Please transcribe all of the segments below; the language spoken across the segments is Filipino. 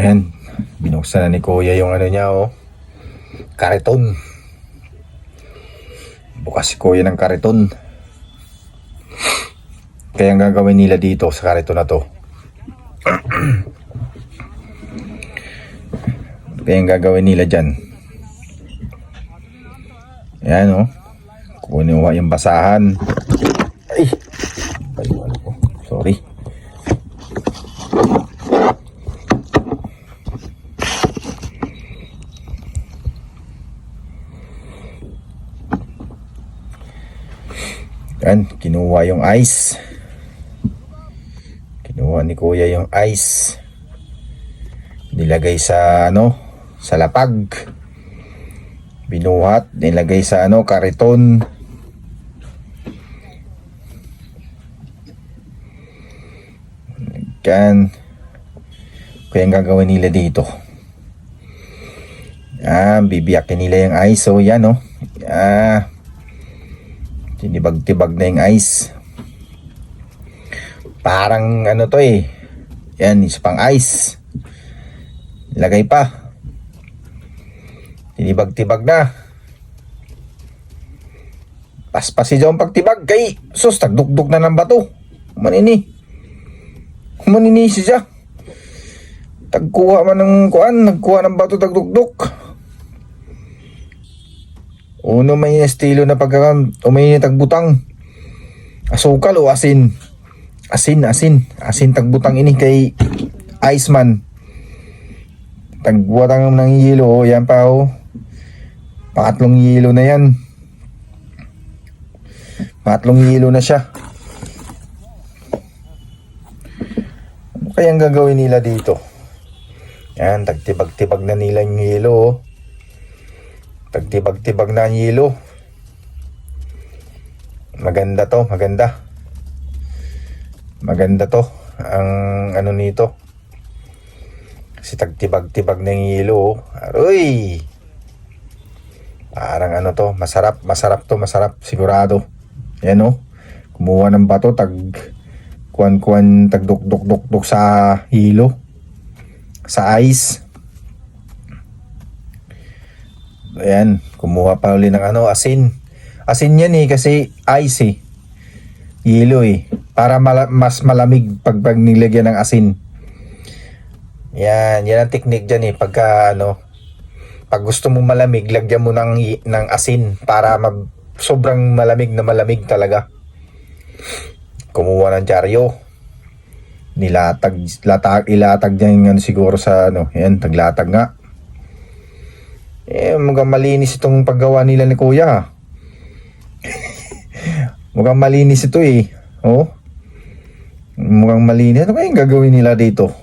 Ayan, binuksan na ni Kuya yung ano niya, oh. Kariton. Bukas si Kuya ng kariton. Kaya ang gagawin nila dito sa kariton na to. Kaya ang gagawin nila dyan. Ayan, oh. Kukunin yung basahan. Ay! Paliwan ko. Sorry. Yan, kinuha yung ice. Kinuha ni kuya yung ice. Nilagay sa ano, sa lapag. Binuhat, nilagay sa ano, kariton. Yan. Kaya ang gagawin nila dito. Ah, bibiyakin nila yung ice. So, yan, oh. Ah, tinibag-tibag na yung ice. Parang ano to eh. Yan, isa pang ice. Lagay pa. Tinibag-tibag na. Paspasi dyan pagtibag kay sus tagdukduk na ng bato. Manini. Manini siya. Tagkuha man ng kuan, nagkuha ng bato tagdukduk. Uno may estilo na pagka umay tagbutang. Asukal o asin. Asin, asin. Asin tagbutang ini kay Iceman. Tagbuwatang ng yelo. O, yan pa o. Pangatlong yelo na yan. Pangatlong yelo na siya. Ano kayang gagawin nila dito? Yan, tagtibag-tibag na nila yung yelo. Oh. Tagtibag-tibag na ang yelo. Maganda to, maganda. Maganda to. Ang ano nito. Kasi tagtibag-tibag na yung yelo. oh. Aroy! Parang ano to, masarap, masarap to, masarap, sigurado. Yan oh. Kumuha ng bato, tag kuan-kuan, tagduk-duk-duk-duk sa hilo. Sa ice. Ayan, kumuha pa uli ng ano, asin. Asin yan eh, kasi ice eh. Eh. Para mala- mas malamig pag, pag nilagyan ng asin. Yan, yan ang technique dyan eh. Pagka ano, pag gusto mong malamig, lagyan mo ng, ng asin para mag, sobrang malamig na malamig talaga. Kumuha ng dyaryo. Nilatag, latag, ilatag niya yung ano, siguro sa ano, yan, taglatag nga. Eh, mukhang malinis itong paggawa nila ni Kuya. mukhang malinis ito eh. Oh. Mukhang malinis. Ano kayang gagawin nila dito?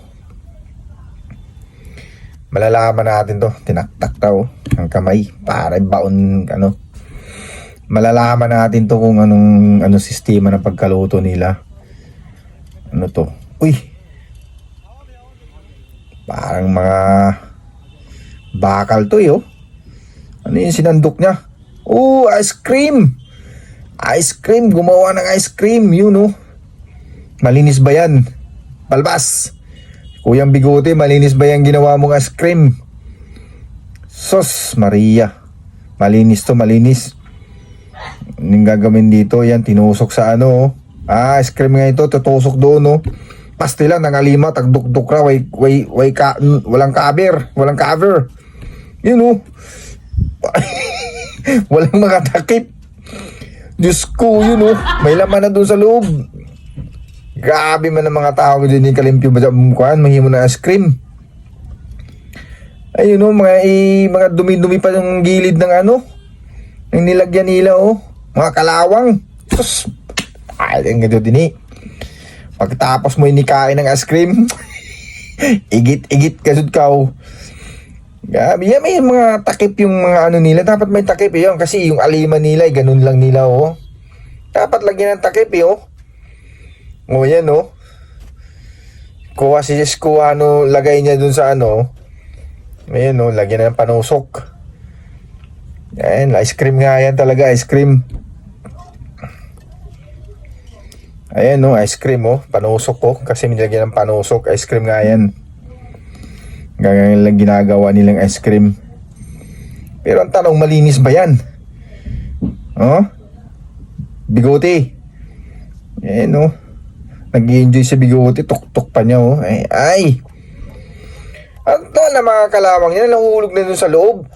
Malalaman natin to. Tinaktak daw ang kamay para baon ano. Malalaman natin to kung anong ano sistema ng pagkaluto nila. Ano to? Uy. Parang mga bakal to eh, oh. Ano yung sinandok niya? Oh, ice cream! Ice cream! Gumawa ng ice cream, yun oh. Malinis ba yan? Balbas! Kuyang bigote, malinis ba yung ginawa mong ice cream? Sos, Maria. Malinis to, malinis. Anong gagawin dito? Yan, tinusok sa ano oh. Ah, ice cream nga ito, tutusok doon oh. Pastila ng alima, tagdukduk ra, way, way, way ka, walang cover, walang cover. Yun oh. Walang mga takip. Diyos ko, yun oh. May laman na doon sa loob. Grabe man ang mga tao din yung kalimpyo ba sa mukhaan, mahimo na ice cream. Ayun oh, mga, i, mga dumi-dumi pa yung gilid ng ano. Yung nilagyan nila oh. Mga kalawang. Sus. Ay, ang ganda din eh. Pagkatapos mo inikain ng ice cream, igit-igit kasud ka oh. Gabi, yan, may mga takip yung mga ano nila. Dapat may takip eh, yun. Kasi yung alima nila, eh, ganun lang nila, oh. Dapat lagyan ng takip, eh, oh. Oh, yan, oh. Kuha si kuha, ano, lagay niya dun sa ano. Ayan, oh, lagyan ng panusok. Yan, ice cream nga yan talaga, ice cream. Ayan, oh, ice cream, oh. Panusok, oh. Kasi nilagyan ng panusok, ice cream nga yan. Ganyan lang ginagawa nilang ice cream. Pero ang tanong, malinis ba yan? Oh? Bigote. Eh, no? Nag-enjoy sa bigote, tok-tok pa niya, oh. Ay, ay! Ang to na mga kalawang yan, nahulog na dun sa loob.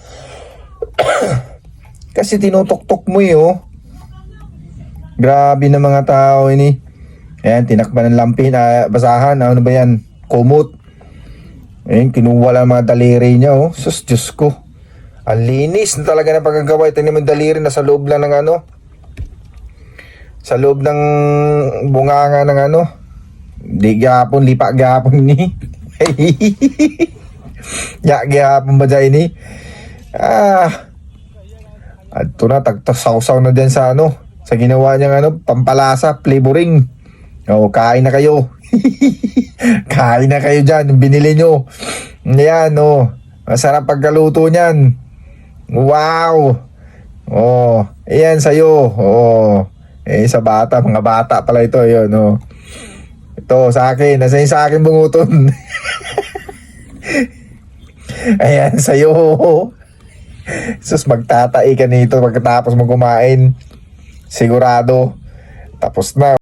Kasi tinutok-tok mo eh, oh. Grabe na mga tao ini. Ayan, tinakpan ng lampin, ah, basahan, ano ba yan? Kumot. Ayan, kinuha lang mga daliri niya, oh. Sus, Diyos ko. Ang linis na talaga ng pagkagawa. Ito naman daliri na sa loob lang ng ano. Sa loob ng bunganga ng ano. Di gapon, lipa gapon ni. ya gapon ba dyan ni? Ah. At ito na, tagtasawsaw na dyan sa ano. Sa ginawa niyang ano, pampalasa, flavoring. O, kain na kayo. kain na kayo dyan, binili nyo. Yan, o. Masarap pagkaluto niyan. Wow! Oh, ayan sa'yo. Oh, eh sa bata, mga bata pala ito, yun, oh. Ito, sa akin, nasa sa akin bunguton. ayan sa'yo. Sus, magtatai ka nito pagkatapos mo kumain. Sigurado. Tapos na.